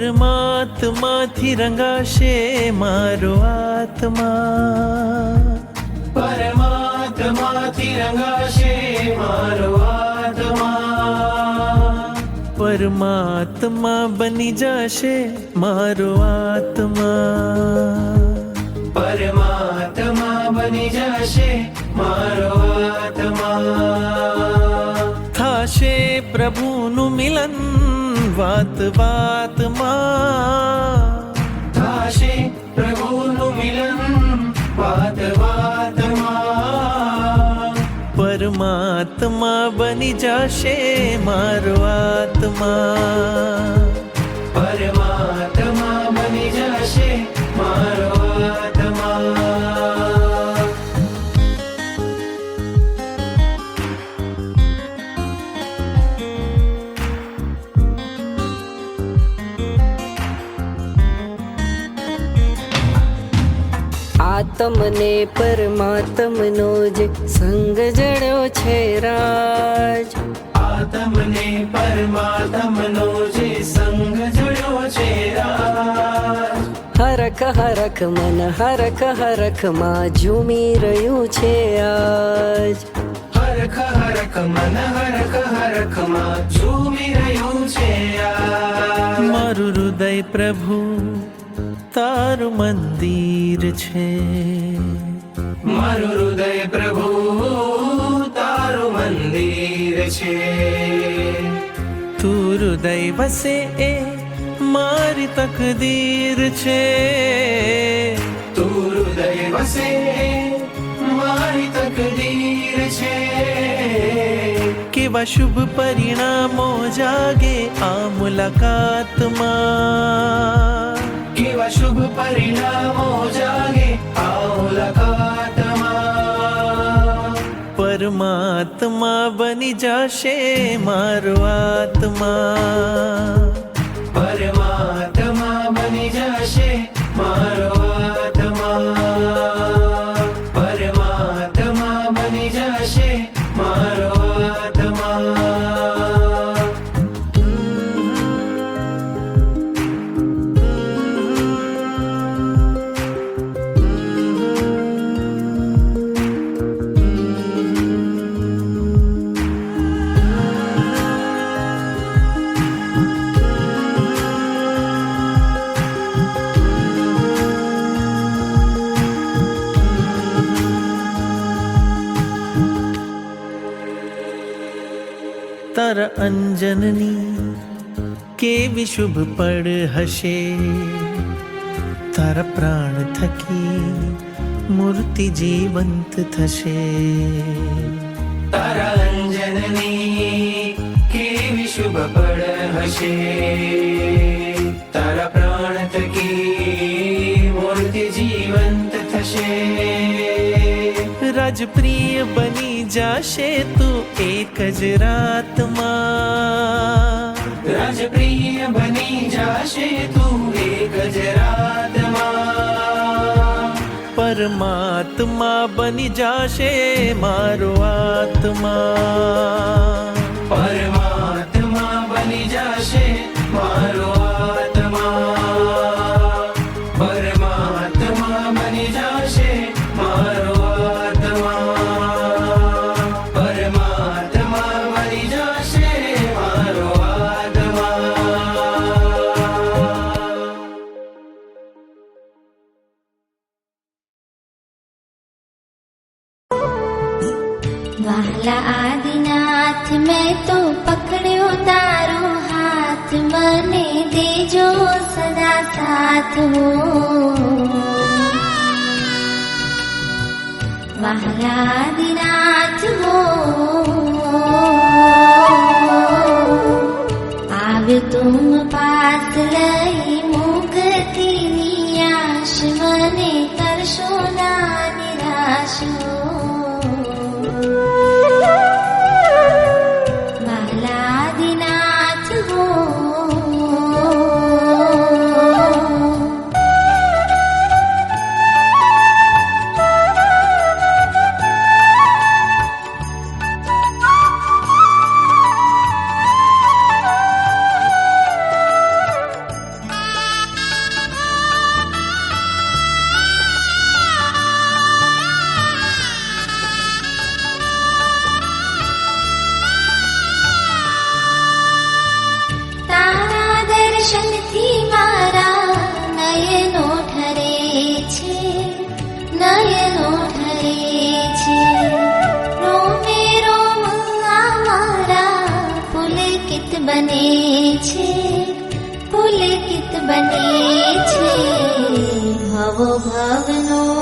પરમાત્માથી રંગાશે મારો આત્મા. પરમાત્માથી રંગાશે મારો આત્મા. પરમાત્મા બની જશે મારો આત્મા. પરમાત્મા બની જશે મારો આત્મા. થાશે પ્રભુનું મિલન વાત વાતમાં. થશે પ્રભુનું મિલન વાત વાતમાં. પરમાત્મા બની જશે મારો આત્મા પરમાત્મા બની જશે મારો આત્મને પરમાત્મનો જ સંગ જડ્યો છે રાજ. આત્મને પરમાત્મનો જે સંગ જડ્યો છે રાજ. હરખ હરખ મન હરખ હરખમાં ઝૂમી રહ્યું છે આજ. હરખ હરખ મન હરખ હરખમાં ઝૂમી રહ્યું છે મારું હૃદય પ્રભુ તારું મંદિર છે. મારું હૃદય પ્રભુ તારું મંદિર છે. તું હૃદય વસે એ મારી તકદીર છે. તું હૃદય વસે મારી તકદીર છે. કેવા શુભ પરિણામો જાગે આ મુલાકાતમાં. શુભ પરિણામો જાગે આ પરમાત્મા બની જશે મારો આત્મા પરમાત્મા બની જશે મારો તારા અંજનની કેવી શુભ પડ હશે તારા પ્રાણ થકી મૂર્તિ જીવંત થશે તારા અંજનની કેવી શુભ પડ હશે તારા પ્રાણ થકી મૂર્તિ જીવંત થશે બની જાશે તું એક જ રાતમાં રાજપ્રિય બની જાશે તું એક જ રાતમાં પરમાત્મા બની જાશે મારો આત્મા પરમાત્મા आदिनाथ मैं तो पकडि तारो हाथ मने सदा साथ हो। महारादिनाथ हो। आव तुम पास आसी मूगति निश मने कर्शो ना निराश हो। બને છે પુલકિત બને છે ભવો ભવનો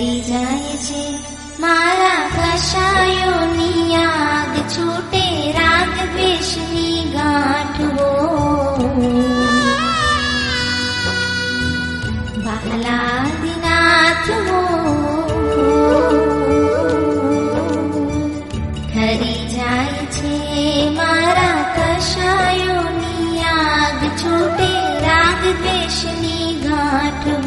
रे जाय मा कषायोनि याद टे राग बेशि गाठ भानाथ हरि मा कषायो निदी राग बेशनी I to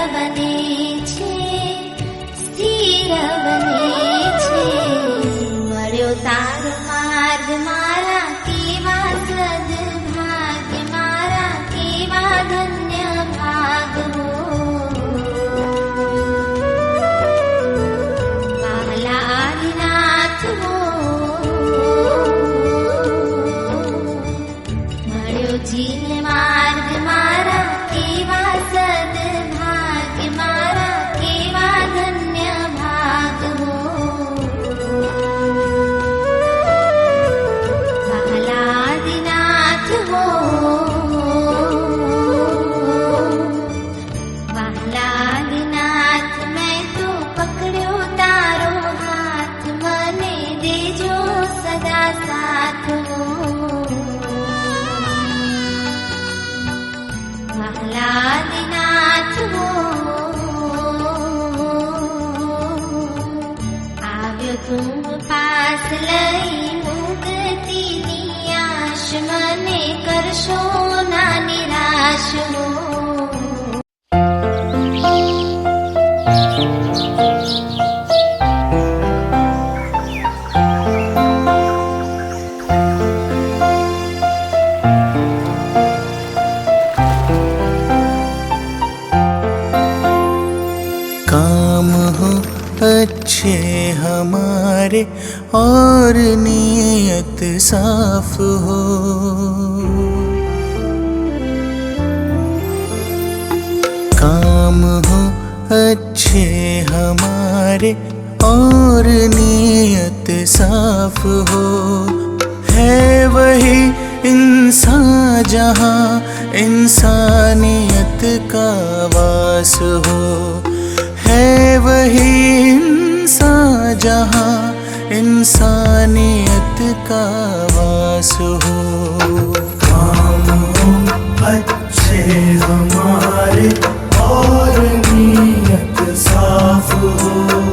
love साफ़ हो, है वही इंसान जहाँ इंसानियत का वास हो। है वही इंसान जहाँ इंसानियत का वास हो। काम हो अच्छे हमारे और नीयत साफ़ है।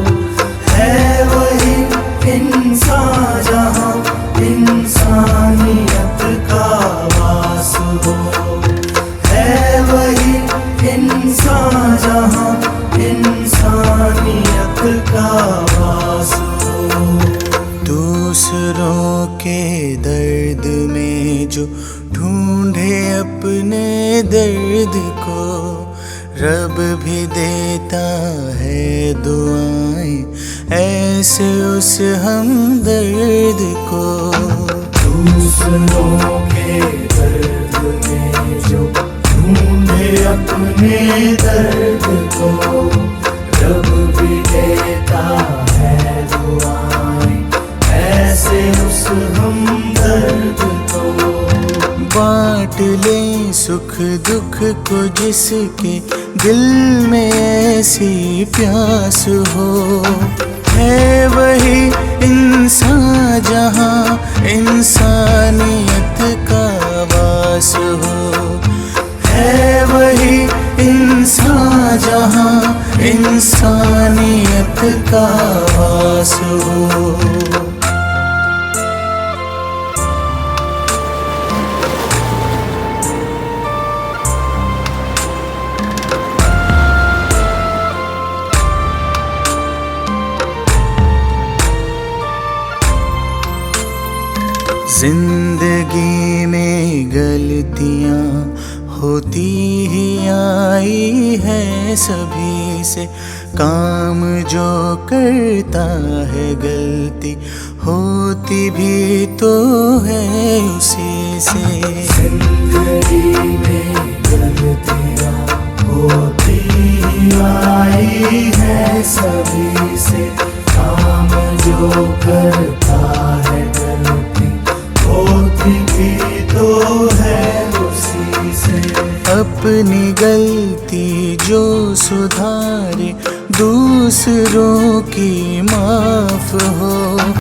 दर्द को रब भी देता है दुआएँ। ऐसे उस हम दर्द को दूसरों के दर्द में जो ढूंढे अपने दर्द को। सुख दुख को जिसके दिल में ऐसी प्यास हो। है वही इंसान जहाँ इंसानियत का वास हो। है वही इंसान जहाँ इंसानियत का वास हो। ज़िंदगी में गलतियाँ होती ही आई है सभी से। काम जो करता है गलती होती भी तो है उसी से। ज़िंदगी में गलतियाँ होती ही आई है सभी से। काम जो करता तो है अपनी गलती जो सुधारे दूसरों की माफ़ हो।